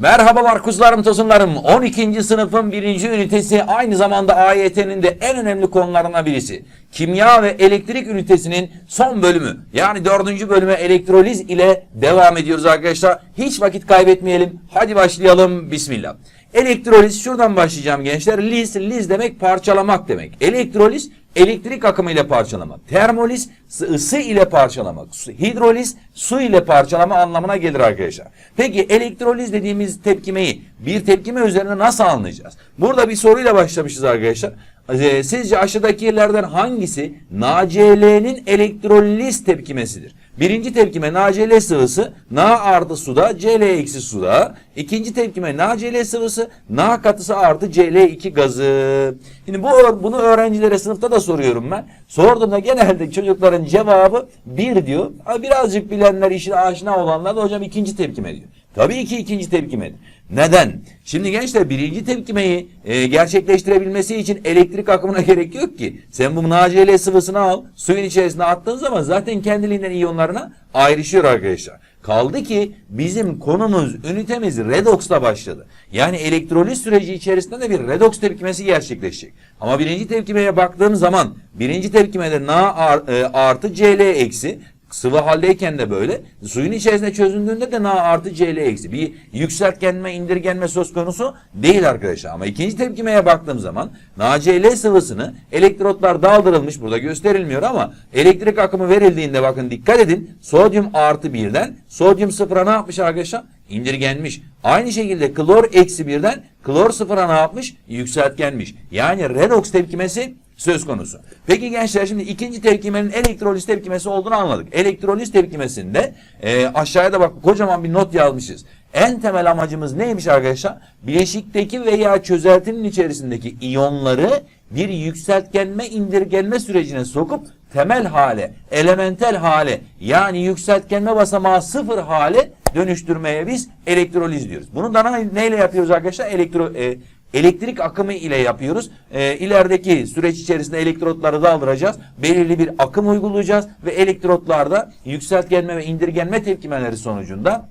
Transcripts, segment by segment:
Merhabalar kuzularım tosunlarım. 12. sınıfın 1. ünitesi aynı zamanda AYT'nin de en önemli konularından birisi. Kimya ve elektrik ünitesinin son bölümü. Yani 4. bölüme elektroliz ile devam ediyoruz arkadaşlar. Hiç vakit kaybetmeyelim. Hadi başlayalım. Bismillah. Elektroliz şuradan başlayacağım gençler. Liz, liz demek parçalamak demek. Elektroliz elektrik akımı ile parçalamak. Termoliz ısı- ile parçalamak. Hidroliz su ile parçalama anlamına gelir arkadaşlar. Peki elektroliz dediğimiz tepkimeyi bir tepkime üzerine nasıl anlayacağız? Burada bir soruyla başlamışız arkadaşlar. Ee, Sizce aşağıdakilerden hangisi NaCl'nin elektroliz tepkimesidir? Birinci tepkime NaCl sıvısı Na artı suda Cl eksi suda. İkinci tepkime NaCl sıvısı Na katısı artı Cl2 gazı. Şimdi bu bunu öğrencilere sınıfta da soruyorum ben. Sorduğumda genelde çocukların cevabı bir diyor. Birazcık bilenler işine aşina olanlar da hocam ikinci tepkime diyor. Tabii ki ikinci tepkimedir. Neden? Şimdi gençler birinci tepkimeyi e, gerçekleştirebilmesi için elektrik akımına gerek yok ki. Sen bu NaCl sıvısını al, suyun içerisine attığın zaman zaten kendiliğinden iyonlarına ayrışıyor arkadaşlar. Kaldı ki bizim konumuz, ünitemiz redoxla başladı. Yani elektroliz süreci içerisinde de bir redox tepkimesi gerçekleşecek. Ama birinci tepkimeye baktığım zaman birinci tepkimede Na e, artı Cl eksi Sıvı haldeyken de böyle. Suyun içerisinde çözüldüğünde de Na artı Cl eksi. Bir yükseltgenme, indirgenme söz konusu değil arkadaşlar. Ama ikinci tepkimeye baktığım zaman NaCl sıvısını elektrotlar daldırılmış. Burada gösterilmiyor ama elektrik akımı verildiğinde bakın dikkat edin. Sodyum artı birden sodyum sıfıra ne yapmış arkadaşlar? İndirgenmiş. Aynı şekilde klor eksi birden klor sıfıra ne yapmış? Yükseltgenmiş. Yani redox tepkimesi söz konusu. Peki gençler şimdi ikinci tepkimenin elektroliz tepkimesi olduğunu anladık. Elektroliz tepkimesinde e, aşağıya bak kocaman bir not yazmışız. En temel amacımız neymiş arkadaşlar? Bileşikteki veya çözeltinin içerisindeki iyonları bir yükseltgenme indirgenme sürecine sokup temel hale, elementel hale yani yükseltgenme basamağı sıfır hale dönüştürmeye biz elektroliz diyoruz. Bunu da ne- neyle yapıyoruz arkadaşlar? Elektro, e, elektrik akımı ile yapıyoruz. E, ilerideki süreç içerisinde elektrotları daldıracağız. Belirli bir akım uygulayacağız ve elektrotlarda yükseltgenme ve indirgenme tepkimeleri sonucunda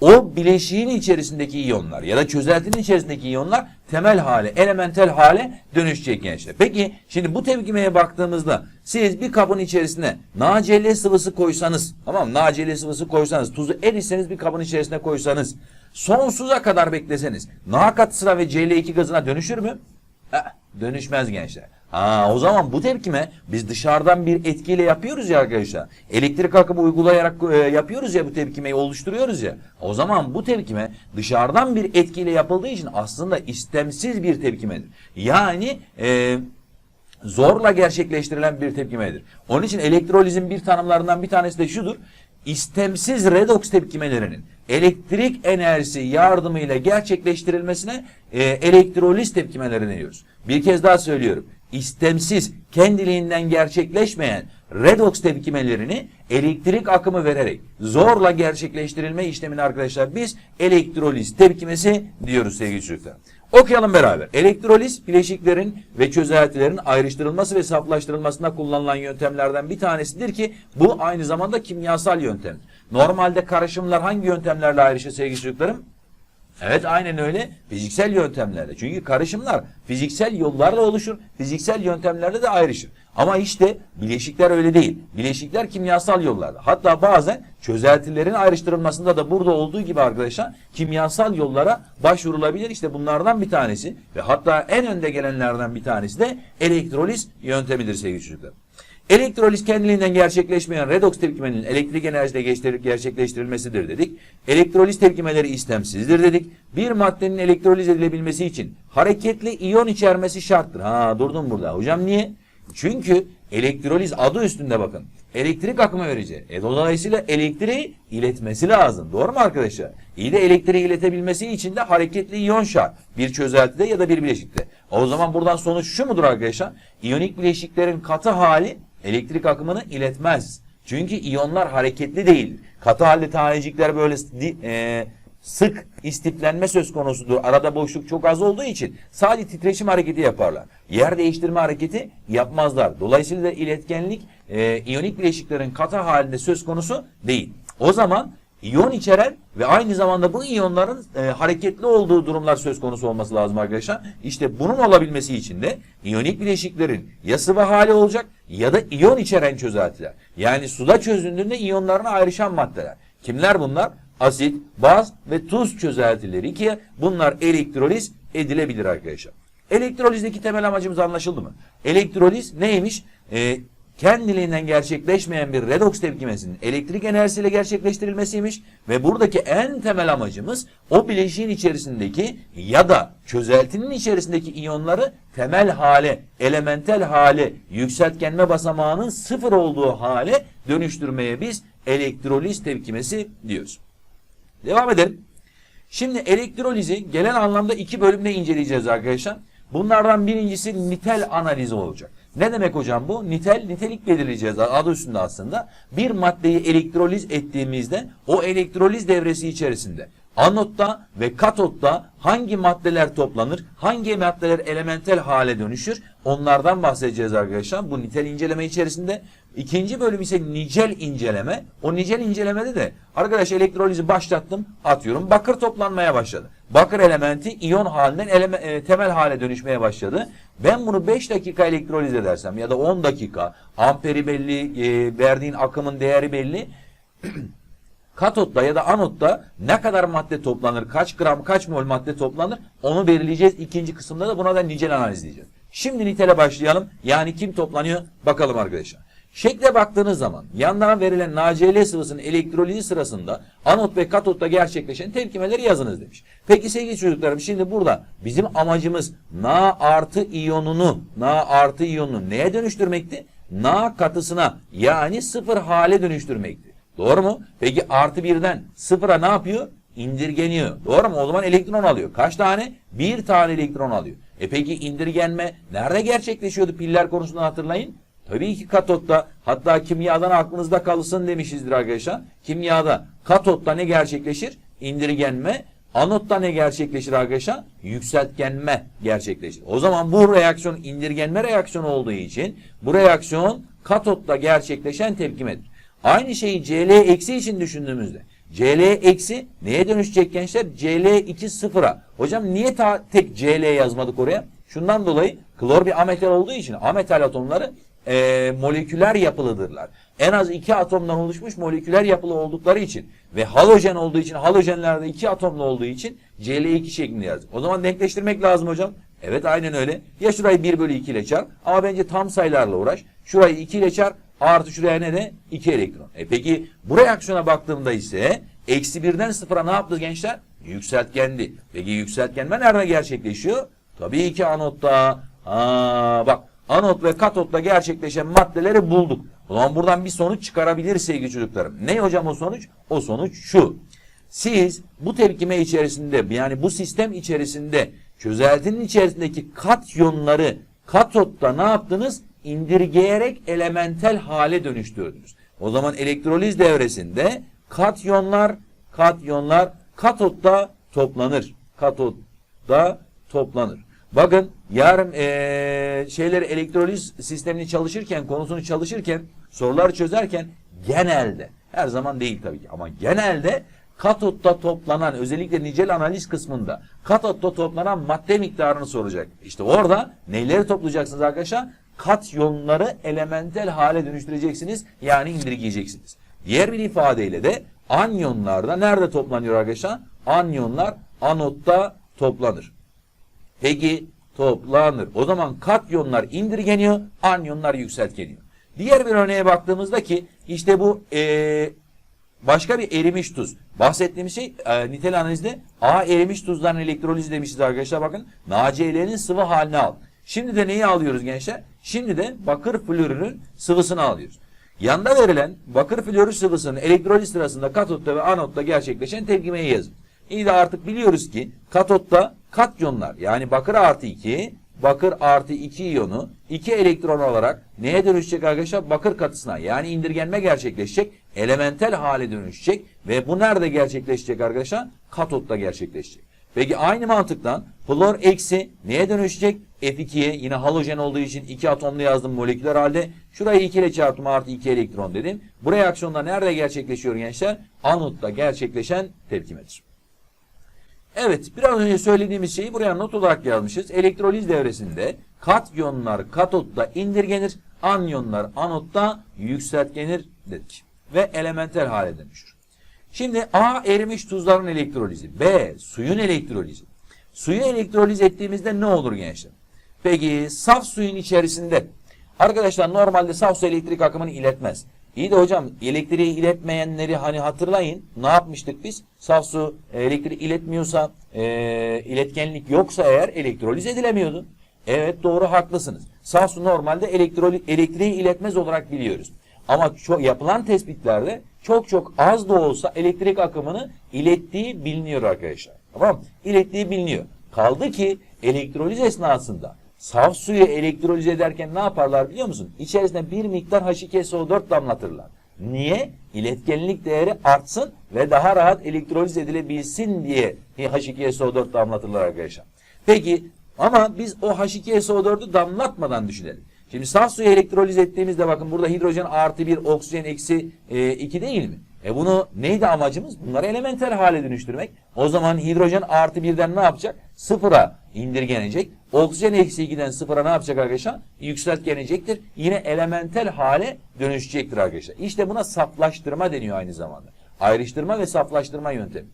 o bileşiğin içerisindeki iyonlar ya da çözeltinin içerisindeki iyonlar temel hale, elementel hale dönüşecek gençler. Peki şimdi bu tepkimeye baktığımızda siz bir kabın içerisine NaCl sıvısı koysanız, tamam? NaCl sıvısı koysanız, tuzu eriseniz bir kabın içerisine koysanız, sonsuza kadar bekleseniz, Na katısına ve Cl2 gazına dönüşür mü? Eh, dönüşmez gençler. Ha, o zaman bu tepkime biz dışarıdan bir etkiyle yapıyoruz ya arkadaşlar. Elektrik akımı uygulayarak e, yapıyoruz ya bu tepkimeyi oluşturuyoruz ya. O zaman bu tepkime dışarıdan bir etkiyle yapıldığı için aslında istemsiz bir tepkimedir. Yani e, zorla gerçekleştirilen bir tepkimedir. Onun için elektrolizin bir tanımlarından bir tanesi de şudur. İstemsiz redoks tepkimelerinin elektrik enerjisi yardımıyla gerçekleştirilmesine e, elektroliz tepkimeleri diyoruz. Bir kez daha söylüyorum. İstemsiz, kendiliğinden gerçekleşmeyen redoks tepkimelerini elektrik akımı vererek zorla gerçekleştirilme işlemini arkadaşlar biz elektroliz tepkimesi diyoruz sevgili çocuklar. Okuyalım beraber. Elektroliz bileşiklerin ve çözeltilerin ayrıştırılması ve saflaştırılmasında kullanılan yöntemlerden bir tanesidir ki bu aynı zamanda kimyasal yöntem. Normalde karışımlar hangi yöntemlerle ayrışır sevgili çocuklarım? Evet aynen öyle. Fiziksel yöntemlerle. Çünkü karışımlar fiziksel yollarla oluşur. Fiziksel yöntemlerle de ayrışır. Ama işte bileşikler öyle değil. Bileşikler kimyasal yollarda. Hatta bazen çözeltilerin ayrıştırılmasında da burada olduğu gibi arkadaşlar kimyasal yollara başvurulabilir. İşte bunlardan bir tanesi ve hatta en önde gelenlerden bir tanesi de elektroliz yöntemidir sevgili çocuklar. Elektroliz kendiliğinden gerçekleşmeyen redoks tepkimenin elektrik geçtir- gerçekleştirilmesidir dedik. Elektroliz tepkimeleri istemsizdir dedik. Bir maddenin elektroliz edilebilmesi için hareketli iyon içermesi şarttır. Ha durdum burada. Hocam niye? Çünkü elektroliz adı üstünde bakın. Elektrik akımı verecek. E dolayısıyla elektriği iletmesi lazım. Doğru mu arkadaşlar? İyi de elektriği iletebilmesi için de hareketli iyon şart. Bir çözeltide ya da bir bileşikte. O zaman buradan sonuç şu mudur arkadaşlar? İyonik bileşiklerin katı hali elektrik akımını iletmez. Çünkü iyonlar hareketli değil. Katı halde tanecikler böyle e, sık istiflenme söz konusudur. Arada boşluk çok az olduğu için sadece titreşim hareketi yaparlar. Yer değiştirme hareketi yapmazlar. Dolayısıyla iletkenlik e, iyonik bileşiklerin katı halinde söz konusu değil. O zaman iyon içeren ve aynı zamanda bu iyonların e, hareketli olduğu durumlar söz konusu olması lazım arkadaşlar. İşte bunun olabilmesi için de iyonik bileşiklerin ya sıvı hali olacak ya da iyon içeren çözeltiler. Yani suda çözündüğünde iyonlarına ayrışan maddeler. Kimler bunlar? Asit, baz ve tuz çözeltileri ki bunlar elektroliz edilebilir arkadaşlar. Elektrolizdeki temel amacımız anlaşıldı mı? Elektroliz neymiş? Ee, kendiliğinden gerçekleşmeyen bir redoks tepkimesinin elektrik enerjisiyle gerçekleştirilmesiymiş ve buradaki en temel amacımız o bileşiğin içerisindeki ya da çözeltinin içerisindeki iyonları temel hale, elementel hale, yükseltgenme basamağının sıfır olduğu hale dönüştürmeye biz elektroliz tepkimesi diyoruz. Devam edelim. Şimdi elektrolizi gelen anlamda iki bölümde inceleyeceğiz arkadaşlar. Bunlardan birincisi nitel analizi olacak. Ne demek hocam bu? Nitel, nitelik belirleyeceğiz adı üstünde aslında. Bir maddeyi elektroliz ettiğimizde o elektroliz devresi içerisinde anotta ve katotta hangi maddeler toplanır, hangi maddeler elementel hale dönüşür onlardan bahsedeceğiz arkadaşlar. Bu nitel inceleme içerisinde. İkinci bölüm ise nicel inceleme. O nicel incelemede de arkadaş elektrolizi başlattım atıyorum bakır toplanmaya başladı. Bakır elementi iyon halinden eleme, e, temel hale dönüşmeye başladı. Ben bunu 5 dakika elektroliz edersem ya da 10 dakika amperi belli, e, verdiğin akımın değeri belli. Katotta ya da anotta ne kadar madde toplanır, kaç gram, kaç mol madde toplanır onu belirleyeceğiz. İkinci kısımda da buna da nicel analiz diyeceğiz. Şimdi nitele başlayalım. Yani kim toplanıyor bakalım arkadaşlar. Şekle baktığınız zaman yandan verilen NaCl sıvısının elektrolizi sırasında anot ve katotta gerçekleşen tepkimeleri yazınız demiş. Peki sevgili çocuklarım şimdi burada bizim amacımız Na artı iyonunu Na artı iyonunu neye dönüştürmekti? Na katısına yani sıfır hale dönüştürmekti. Doğru mu? Peki artı birden sıfıra ne yapıyor? İndirgeniyor. Doğru mu? O zaman elektron alıyor. Kaç tane? Bir tane elektron alıyor. E peki indirgenme nerede gerçekleşiyordu piller konusunda hatırlayın? Tabii ki katotta hatta kimyadan aklınızda kalsın demişizdir arkadaşlar. Kimyada katotta ne gerçekleşir? İndirgenme. Anotta ne gerçekleşir arkadaşlar? Yükseltgenme gerçekleşir. O zaman bu reaksiyon indirgenme reaksiyonu olduğu için bu reaksiyon katotta gerçekleşen tepkimedir. Aynı şeyi Cl eksi için düşündüğümüzde Cl eksi neye dönüşecek gençler? Cl2 sıfıra. Hocam niye ta tek Cl yazmadık oraya? Şundan dolayı klor bir ametal olduğu için ametal atomları e, moleküler yapılıdırlar. En az iki atomdan oluşmuş moleküler yapılı oldukları için ve halojen olduğu için halojenlerde iki atomlu olduğu için Cl2 şeklinde yazdık. O zaman denkleştirmek lazım hocam. Evet aynen öyle. Ya şurayı 1 bölü 2 ile çarp ama bence tam sayılarla uğraş. Şurayı 2 ile çarp artı şuraya ne de 2 elektron. E peki bu reaksiyona baktığımda ise eksi birden sıfıra ne yaptı gençler? Yükseltgendi. Peki yükseltgenme nerede gerçekleşiyor? Tabii ki anotta. Ha, bak anot ve katotta gerçekleşen maddeleri bulduk. O zaman buradan bir sonuç çıkarabilir sevgili çocuklarım. Ne hocam o sonuç? O sonuç şu. Siz bu tepkime içerisinde yani bu sistem içerisinde çözeltinin içerisindeki katyonları katotta ne yaptınız? İndirgeyerek elementel hale dönüştürdünüz. O zaman elektroliz devresinde katyonlar katyonlar katotta toplanır. Katotta toplanır. Bakın yarın eee şeyleri elektroliz sistemini çalışırken konusunu çalışırken sorular çözerken genelde her zaman değil tabii ki ama genelde katotta toplanan özellikle nicel analiz kısmında katotta toplanan madde miktarını soracak. İşte orada neleri toplayacaksınız arkadaşlar? Katyonları elementel hale dönüştüreceksiniz yani indirgeyeceksiniz. Diğer bir ifadeyle de anyonlarda nerede toplanıyor arkadaşlar? Anyonlar anotta toplanır. Peki toplanır. O zaman katyonlar indirgeniyor, anyonlar yükseltgeniyor. Diğer bir örneğe baktığımızda ki işte bu eee, başka bir erimiş tuz. Bahsettiğimiz şey e, nitel analizde A erimiş tuzların elektrolizi demişiz arkadaşlar bakın. NaCl'nin sıvı halini al. Şimdi de neyi alıyoruz gençler? Şimdi de bakır florürün sıvısını alıyoruz. Yanda verilen bakır florür sıvısının elektroliz sırasında katotta ve anotta gerçekleşen tepkimeyi yazın. İyi de artık biliyoruz ki katotta katyonlar yani bakır artı 2 bakır artı 2 iyonu 2 elektron olarak neye dönüşecek arkadaşlar? Bakır katısına yani indirgenme gerçekleşecek. Elementel hale dönüşecek ve bu nerede gerçekleşecek arkadaşlar? Katotta gerçekleşecek. Peki aynı mantıktan flor eksi neye dönüşecek? F2'ye yine halojen olduğu için iki atomlu yazdım moleküler halde. Şurayı 2 ile çarptım artı 2 elektron dedim. Bu reaksiyonda nerede gerçekleşiyor gençler? Anotta gerçekleşen tepkimedir. Evet, biraz önce söylediğimiz şeyi buraya not olarak yazmışız. Elektroliz devresinde katyonlar katotta indirgenir, anyonlar anotta yükseltgenir dedik. Ve elementer hale dönüşür. Şimdi A erimiş tuzların elektrolizi, B suyun elektrolizi. Suyu elektroliz ettiğimizde ne olur gençler? Peki saf suyun içerisinde arkadaşlar normalde saf su elektrik akımını iletmez. İyi de hocam elektriği iletmeyenleri hani hatırlayın ne yapmıştık biz? Saf su elektriği iletmiyorsa e, iletkenlik yoksa eğer elektroliz edilemiyordu. Evet doğru haklısınız. Saf su normalde elektroli, elektriği iletmez olarak biliyoruz. Ama çok, yapılan tespitlerde çok çok az da olsa elektrik akımını ilettiği biliniyor arkadaşlar. Tamam? İlettiği biliniyor. Kaldı ki elektroliz esnasında saf suyu elektroliz ederken ne yaparlar biliyor musun? İçerisine bir miktar H2SO4 damlatırlar. Niye? İletkenlik değeri artsın ve daha rahat elektroliz edilebilsin diye H2SO4 damlatırlar arkadaşlar. Peki ama biz o H2SO4'ü damlatmadan düşünelim. Şimdi saf suyu elektroliz ettiğimizde bakın burada hidrojen artı 1, oksijen eksi 2 değil mi? E bunu neydi amacımız? Bunları elementer hale dönüştürmek. O zaman hidrojen artı 1'den ne yapacak? Sıfıra indirgenecek. Oksijen eksi 2'den sıfıra ne yapacak arkadaşlar? Yükseltgenecektir. Yine elementel hale dönüşecektir arkadaşlar. İşte buna saflaştırma deniyor aynı zamanda. Ayrıştırma ve saflaştırma yöntemi.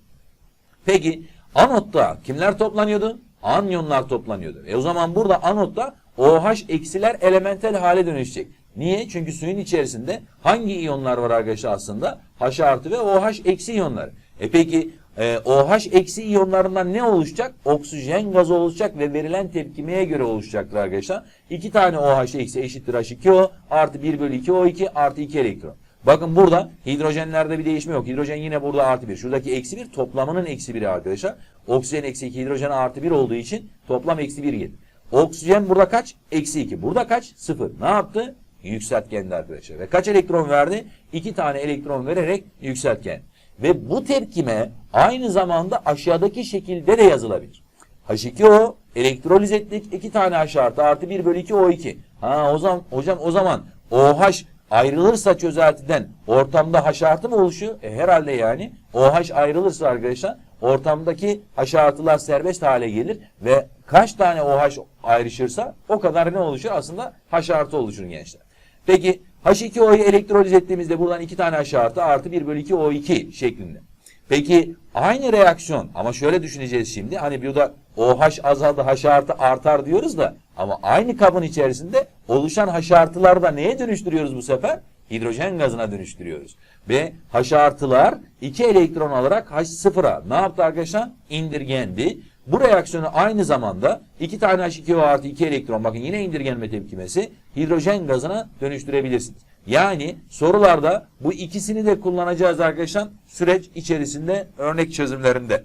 Peki anotta kimler toplanıyordu? Anyonlar toplanıyordu. E o zaman burada anotta OH eksiler elementel hale dönüşecek. Niye? Çünkü suyun içerisinde hangi iyonlar var arkadaşlar aslında? H artı ve OH eksi iyonlar. E peki e, OH eksi iyonlarından ne oluşacak? Oksijen gazı oluşacak ve verilen tepkimeye göre oluşacaktır arkadaşlar. İki tane OH eksi eşittir H2O artı 1 bölü 2 O2 artı 2 elektron. Bakın burada hidrojenlerde bir değişme yok. Hidrojen yine burada artı 1. Şuradaki eksi 1 toplamının eksi 1'i arkadaşlar. Oksijen eksi 2 hidrojen artı 1 olduğu için toplam eksi 1 gelir. Oksijen burada kaç? Eksi 2. Burada kaç? 0. Ne yaptı? Yükseltgendi arkadaşlar. Ve kaç elektron verdi? 2 tane elektron vererek yükseltgen. Ve bu tepkime aynı zamanda aşağıdaki şekilde de yazılabilir. H2O elektroliz ettik. 2 tane H artı artı 1 bölü 2 O2. Ha o zaman hocam o zaman OH ayrılırsa çözeltiden ortamda H artı mı oluşuyor? E, herhalde yani. OH ayrılırsa arkadaşlar ortamdaki H artılar serbest hale gelir ve kaç tane OH ayrışırsa o kadar ne oluşur? Aslında H artı oluşur gençler. Peki H2O'yu elektroliz ettiğimizde buradan 2 tane H artı artı 1 bölü 2 O2 şeklinde. Peki aynı reaksiyon ama şöyle düşüneceğiz şimdi. Hani burada OH azaldı H artı artar diyoruz da ama aynı kabın içerisinde oluşan H artıları da neye dönüştürüyoruz bu sefer? Hidrojen gazına dönüştürüyoruz. Ve H artılar 2 elektron alarak H0'a ne yaptı arkadaşlar? İndirgendi. Bu reaksiyonu aynı zamanda 2 tane H2O artı 2 elektron bakın yine indirgenme tepkimesi hidrojen gazına dönüştürebilirsiniz. Yani sorularda bu ikisini de kullanacağız arkadaşlar süreç içerisinde örnek çözümlerinde.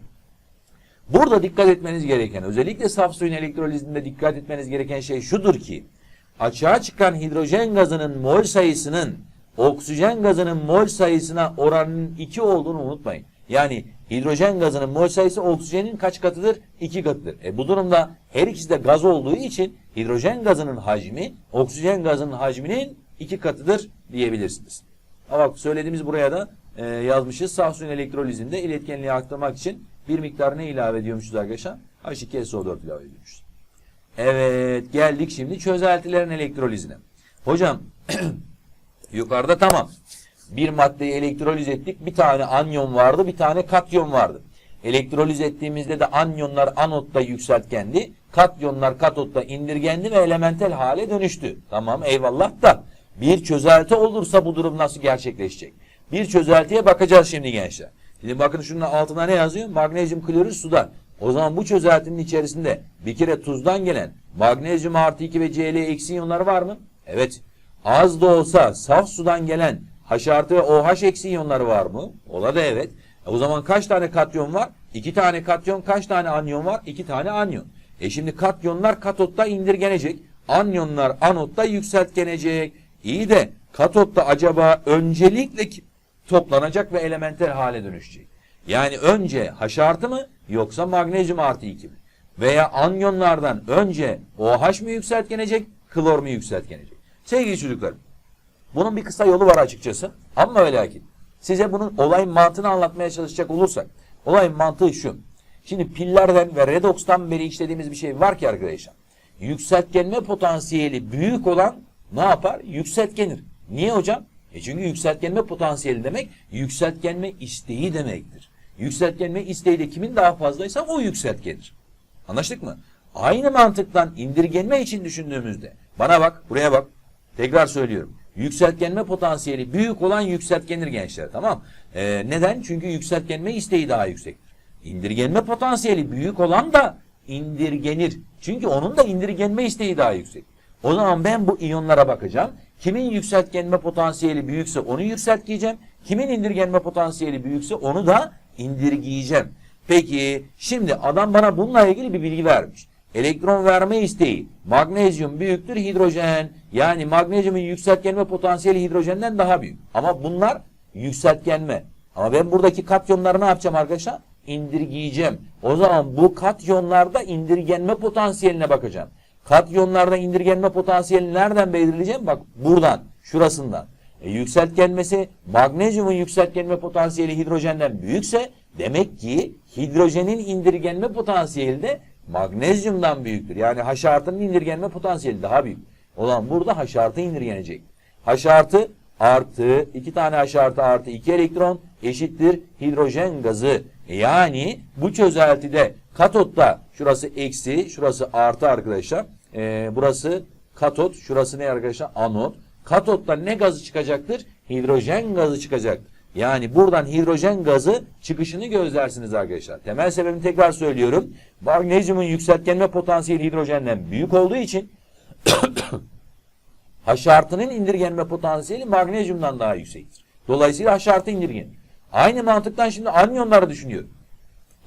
Burada dikkat etmeniz gereken özellikle saf suyun elektrolizinde dikkat etmeniz gereken şey şudur ki açığa çıkan hidrojen gazının mol sayısının oksijen gazının mol sayısına oranının 2 olduğunu unutmayın. Yani hidrojen gazının mol sayısı oksijenin kaç katıdır? 2 katıdır. E bu durumda her ikisi de gaz olduğu için hidrojen gazının hacmi oksijen gazının hacminin 2 katıdır diyebilirsiniz. Ama bak söylediğimiz buraya da e, yazmışız. Saf suyun elektrolizinde iletkenliği arttırmak için bir miktar ne ilave ediyormuşuz arkadaşlar? H2SO4 ilave ediyormuşuz. Evet geldik şimdi çözeltilerin elektrolizine. Hocam yukarıda tamam. Bir maddeyi elektroliz ettik. Bir tane anyon vardı, bir tane katyon vardı. Elektroliz ettiğimizde de anyonlar anotta yükseltgendi. Katyonlar katotta indirgendi ve elementel hale dönüştü. Tamam eyvallah da bir çözelti olursa bu durum nasıl gerçekleşecek? Bir çözeltiye bakacağız şimdi gençler. Şimdi bakın şunun altına ne yazıyor? Magnezyum klorür suda. O zaman bu çözeltinin içerisinde bir kere tuzdan gelen magnezyum artı 2 ve Cl eksi iyonlar var mı? Evet. Az da olsa saf sudan gelen H artı ve OH eksi iyonları var mı? Ola da evet. E o zaman kaç tane katyon var? İki tane katyon, kaç tane anyon var? İki tane anyon. E şimdi katyonlar katotta indirgenecek. Anyonlar anotta yükseltgenecek. İyi de katotta acaba öncelikle toplanacak ve elementer hale dönüşecek. Yani önce H artı mı yoksa magnezyum artı 2 mi? veya anyonlardan önce OH mu yükseltgenecek, klor mu yükseltgenecek? Sevgili çocuklarım, bunun bir kısa yolu var açıkçası. Ama ve lakin size bunun olayın mantığını anlatmaya çalışacak olursak, olayın mantığı şu. Şimdi pillerden ve redox'tan beri işlediğimiz bir şey var ki arkadaşlar. Yükseltgenme potansiyeli büyük olan ne yapar? Yükseltgenir. Niye hocam? E çünkü yükseltgenme potansiyeli demek yükseltgenme isteği demektir. Yükseltgenme isteği de kimin daha fazlaysa o yükseltgenir. Anlaştık mı? Aynı mantıktan indirgenme için düşündüğümüzde bana bak buraya bak tekrar söylüyorum. Yükseltgenme potansiyeli büyük olan yükseltgenir gençler tamam. Ee, neden? Çünkü yükseltgenme isteği daha yüksektir. İndirgenme potansiyeli büyük olan da indirgenir. Çünkü onun da indirgenme isteği daha yüksek. O zaman ben bu iyonlara bakacağım. Kimin yükseltgenme potansiyeli büyükse onu yükseltgeyeceğim. Kimin indirgenme potansiyeli büyükse onu da indirgeyeceğim. Peki şimdi adam bana bununla ilgili bir bilgi vermiş. Elektron verme isteği magnezyum büyüktür hidrojen. Yani magnezyumun yükseltgenme potansiyeli hidrojenden daha büyük. Ama bunlar yükseltgenme. Ama ben buradaki katyonları ne yapacağım arkadaşlar? İndirgeyeceğim. O zaman bu katyonlarda indirgenme potansiyeline bakacağım. Katyonlarda indirgenme potansiyelini nereden belirleyeceğim? Bak buradan, şurasından. E, yükseltgenmesi magnezyumun yükseltgenme potansiyeli hidrojenden büyükse demek ki hidrojenin indirgenme potansiyeli de magnezyumdan büyüktür. Yani H artının indirgenme potansiyeli daha büyük. O zaman burada H artı indirgenecek. H artı iki tane H artı iki elektron eşittir hidrojen gazı. Yani bu çözeltide katotta şurası eksi şurası artı arkadaşlar. Ee, burası katot şurası ne arkadaşlar anot. Katotta ne gazı çıkacaktır? Hidrojen gazı çıkacaktır. Yani buradan hidrojen gazı çıkışını gözlersiniz arkadaşlar. Temel sebebini tekrar söylüyorum. Magnezyumun yükseltgenme potansiyeli hidrojenden büyük olduğu için H artının indirgenme potansiyeli magnezyumdan daha yüksektir. Dolayısıyla H artı indirgen. Aynı mantıktan şimdi anyonları düşünüyorum.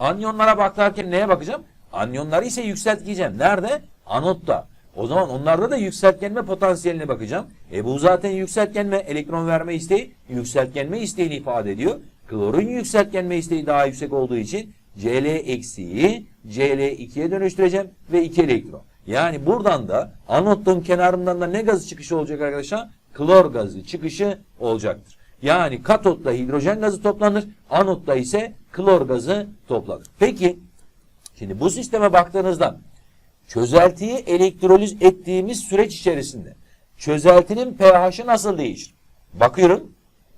Anyonlara bakarken neye bakacağım? Anyonları ise yükseltgeyeceğim. Nerede? Anotta. O zaman onlarda da yükseltgenme potansiyeline bakacağım. E bu zaten yükseltgenme, elektron verme isteği, yükseltgenme isteğini ifade ediyor. Klorun yükseltgenme isteği daha yüksek olduğu için Cl eksiği Cl2'ye dönüştüreceğim ve 2 elektron. Yani buradan da anotun kenarından da ne gazı çıkışı olacak arkadaşlar? Klor gazı çıkışı olacaktır. Yani katotta hidrojen gazı toplanır, anotta ise klor gazı toplanır. Peki, şimdi bu sisteme baktığınızda çözeltiyi elektroliz ettiğimiz süreç içerisinde çözeltinin pH'i nasıl değişir? Bakıyorum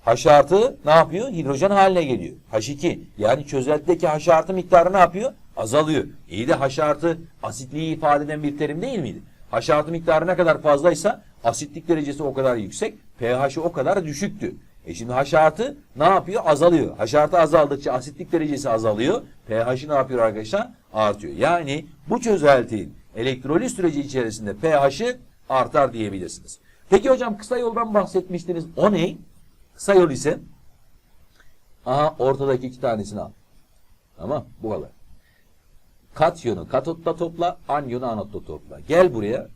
H artı ne yapıyor? Hidrojen haline geliyor. H2 yani çözeltideki H artı miktarı ne yapıyor? Azalıyor. İyi de H artı asitliği ifade eden bir terim değil miydi? H artı miktarı ne kadar fazlaysa asitlik derecesi o kadar yüksek, pH'i o kadar düşüktü. E şimdi H artı ne yapıyor? Azalıyor. H artı azaldıkça asitlik derecesi azalıyor. pH'i ne yapıyor arkadaşlar? Artıyor. Yani bu çözeltinin elektroliz süreci içerisinde pH'i artar diyebilirsiniz. Peki hocam kısa yoldan bahsetmiştiniz. O ne? Kısa yol ise aha ortadaki iki tanesini al. Tamam bu kadar. Katyonu katotta topla, anyonu anotta topla. Gel buraya.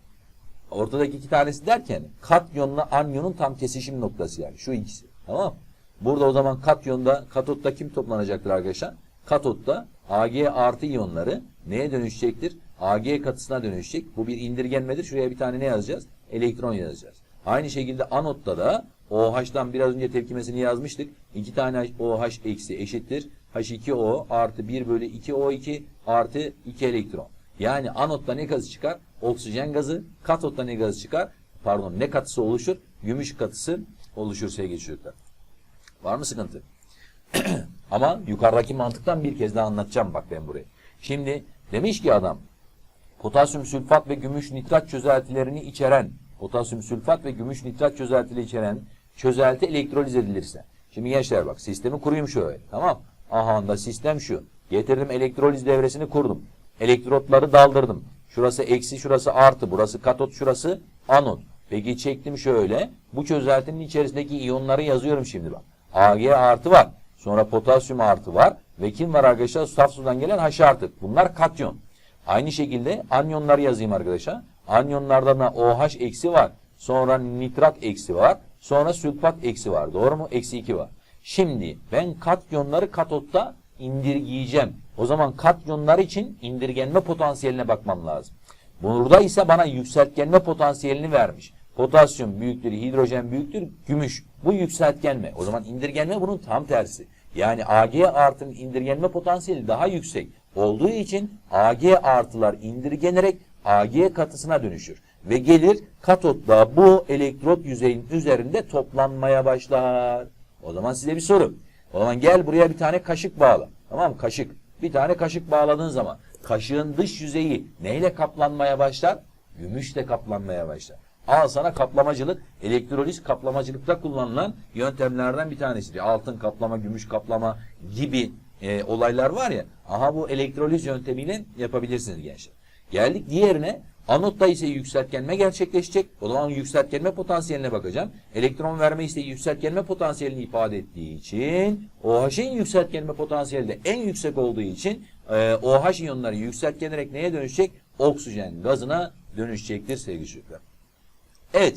Ortadaki iki tanesi derken katyonla anyonun tam kesişim noktası yani şu ikisi. Tamam Burada o zaman katyonda, katotta kim toplanacaktır arkadaşlar? Katotta Ag artı iyonları neye dönüşecektir? Ag katısına dönüşecek. Bu bir indirgenmedir. Şuraya bir tane ne yazacağız? Elektron yazacağız. Aynı şekilde anotta da OH'dan biraz önce tepkimesini yazmıştık. 2 tane OH eksi eşittir. H2O artı 1 bölü 2 O2 artı 2 elektron. Yani anotta ne gazı çıkar? Oksijen gazı. Katotta ne gazı çıkar? Pardon ne katısı oluşur? Gümüş katısı oluşur sevgili çocuklar. Var mı sıkıntı? Ama yukarıdaki mantıktan bir kez daha anlatacağım bak ben burayı. Şimdi demiş ki adam potasyum sülfat ve gümüş nitrat çözeltilerini içeren potasyum sülfat ve gümüş nitrat çözeltileri içeren çözelti elektroliz edilirse. Şimdi gençler bak sistemi kurayım şöyle. Tamam. Aha da sistem şu. Getirdim elektroliz devresini kurdum. Elektrotları daldırdım. Şurası eksi, şurası artı. Burası katot, şurası anot. Peki çektim şöyle. Bu çözeltinin içerisindeki iyonları yazıyorum şimdi bak. Ag artı var. Sonra potasyum artı var. Ve kim var arkadaşlar? Saf sudan gelen H artı. Bunlar katyon. Aynı şekilde anyonları yazayım arkadaşlar. Anyonlarda da OH eksi var. Sonra nitrat eksi var. Sonra sülfat eksi var. Doğru mu? Eksi 2 var. Şimdi ben katyonları katotta indirgeyeceğim. O zaman katyonlar için indirgenme potansiyeline bakmam lazım. Burada ise bana yükseltgenme potansiyelini vermiş. Potasyum büyüktür, hidrojen büyüktür, gümüş. Bu yükseltgenme. O zaman indirgenme bunun tam tersi. Yani Ag artının indirgenme potansiyeli daha yüksek olduğu için Ag artılar indirgenerek Ag katısına dönüşür. Ve gelir katotta bu elektrot yüzeyin üzerinde toplanmaya başlar. O zaman size bir soru. O zaman gel buraya bir tane kaşık bağla. Tamam mı? Kaşık. Bir tane kaşık bağladığın zaman kaşığın dış yüzeyi neyle kaplanmaya başlar? Gümüşle kaplanmaya başlar. Al sana kaplamacılık, elektroliz kaplamacılıkta kullanılan yöntemlerden bir tanesidir. Altın kaplama, gümüş kaplama gibi e, olaylar var ya. Aha bu elektroliz yöntemiyle yapabilirsiniz gençler. Geldik diğerine. Anotta ise yükseltgenme gerçekleşecek. O zaman yükseltgenme potansiyeline bakacağım. Elektron verme isteği yükseltgenme potansiyelini ifade ettiği için OH'in yükseltgenme potansiyeli de en yüksek olduğu için e, OH iyonları yükseltgenerek neye dönüşecek? Oksijen gazına dönüşecektir sevgili çocuklar. Evet.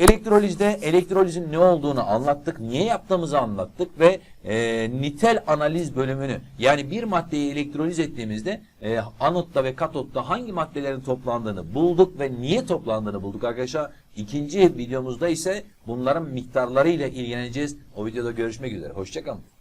Elektrolizde elektrolizin ne olduğunu anlattık, niye yaptığımızı anlattık ve e, nitel analiz bölümünü yani bir maddeyi elektroliz ettiğimizde e, anotta ve katotta hangi maddelerin toplandığını bulduk ve niye toplandığını bulduk arkadaşlar. İkinci videomuzda ise bunların miktarlarıyla ilgileneceğiz. O videoda görüşmek üzere. Hoşçakalın.